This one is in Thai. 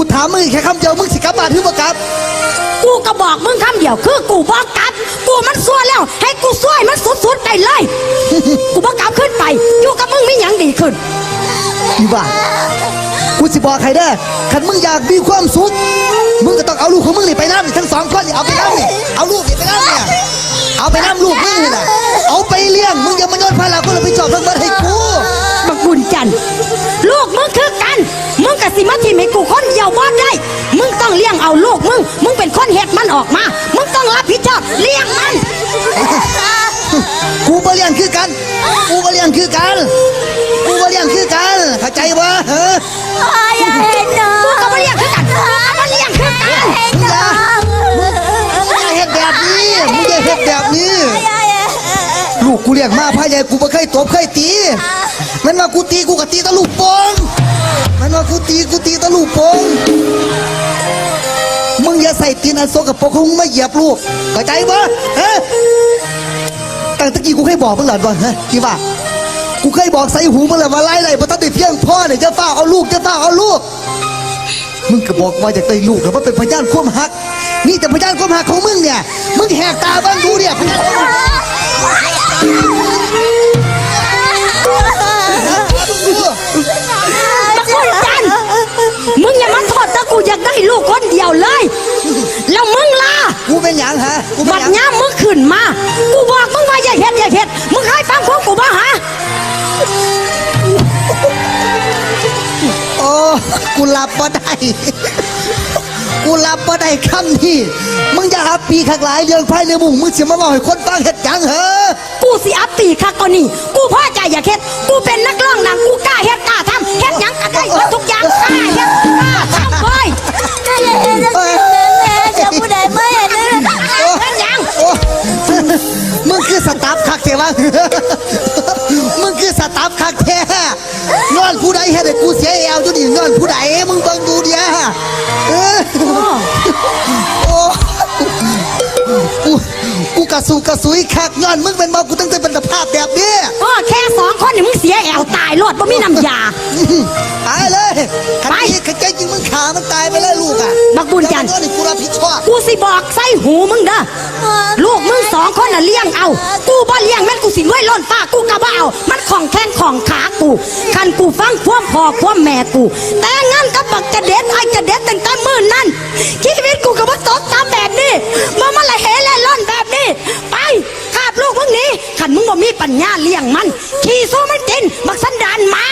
กูถามมึงอีกแค่คำเดียวมึงสิกลับบ้านหรือบ่กลับ กูก็บอกมึงคำเดียวคือกูบอกกลับ กูมันซัวแล้ว ให้กูซวยมันสุดๆไปเลย กูบอกกลับขึ้นไปอยู่กับมึงไม่ยังดีขึ้น อีบ้ากูสิบอกใครเด้อคันมึงอยากมีความสุข มึงก็ต้องเอาลูกของมึงนี่ไปน้ำนี่ทั้งสองคนนี่เอาไปน้ำนี่เอาลูกนี่ไปน้ำเนี่ย เอาไปน้ำลูกมึงนี่นะ เลี้ยงเอาลูกมึง มึงเป็นคนเฮ็ดมันออกมา มึงต้องรับผิดชอบเลี้ยงมัน กูบ่เลี้ยงคือกัน กูบ่เลี้ยงคือกัน กูบ่เลี้ยงคือกัน เข้าใจบ่เฮ้ออย่าเห็นน้องกูก็บ่เลี้ยงคือกันกูก็บ่เลี้ยงคือกันเห็นน้องมึงอย่าเฮ็ดแบบนี้ มึงอย่าเฮ็ดแบบนี้อย่าเห็นลูกกูเลี้ยงมาพ่อใหญ่กูบ่เคยตบเคยตี มันว่ากูตีกูก็ตีแตะลูกโป่งมันว่ากูตีกูตีแตะลูกโป่ง มึงอย่าใส่ตีนอันโซกับปกของมึงมาเหยียบลูกเข้าใจบ่ฮะตั้งแตะกี้กูเคยบอกมึงหลานบ่ฮะกี่ว่า กูเคยบอกใส่หูมึงแล้วว่าไล่ไล่บ่ต้งได้เพียงพ่อเนี่ยจะฝ้าเอาลูกจะฝ้าเอาลูก มึงก็บอกว่าอยากได้ลูกแต่ว่าเป็นพยานความหัก นี่แต่พยานความหักของมึงเนี่ย มึงแหกตาบ้างดูเนี่ยพย อยากได้ลูกคนเดียวเลย แล้วมึงล่ะกูเป็นหยังฮะกูเป็บันดหยังย้ำมึงขึ้นมา กูบอกมึงว่าอย่าเฮ็ดอย่าเฮ็ดมึงเคยฟังของกูบ้าฮะโอ้กูรับบ่ได้ กูรับบ่ได้คำนี้ มึงอย่าหาปีขักหลายเรื่องภายในมุงมึงเสียมาบอกให้คนฟังเห็ดหยังเหรอกูสิอัปปีคักก็นี่กูพ่อใจอย่าเฮ็ดกูเป็นนักร้องดัง ตาฟคักเทวะมึงคือสตาฟคักแท้นอนผู้ใดเฮ็ดให้กูเสียแอวอยู่นี่นอนผู้ใดมึงเบิ่งดูเดียเออโอ้กูกูกระสูกระสุยคักย้อนมึงเป็นมากูตั้งแต่เป็นสภาพแบบนี้โอ้แค่สองคนนี่มึงเสียแอวตายโลดบ่มีน้ำยาตายเลยขันไปนี้ขันใจจริงมึงขามันตายไปเลยลูกอะบักบุญจันทร์ องคนน่ะเลี้ยงเอา กูบ่เลี้ยงแม่นกูสิรวยล้นฟ้ากูก็บ่เอา มันของแข้งของขากูคันกูฟังควมพ่อควมแม่กู แต่งงานกับบักจะเด็ดไอ้จะเด็ดตั้งแต่มื้อนั้นชีวิตกูก็บ่ตกตามแบบนี้บ่มาละเหละล่อนแบบนี้ ไปคาบลูกมึงนี้คันมึงบ่มีปัญญาเลี้ยงมัน ขี่สู้มันกินบักสันดานหมา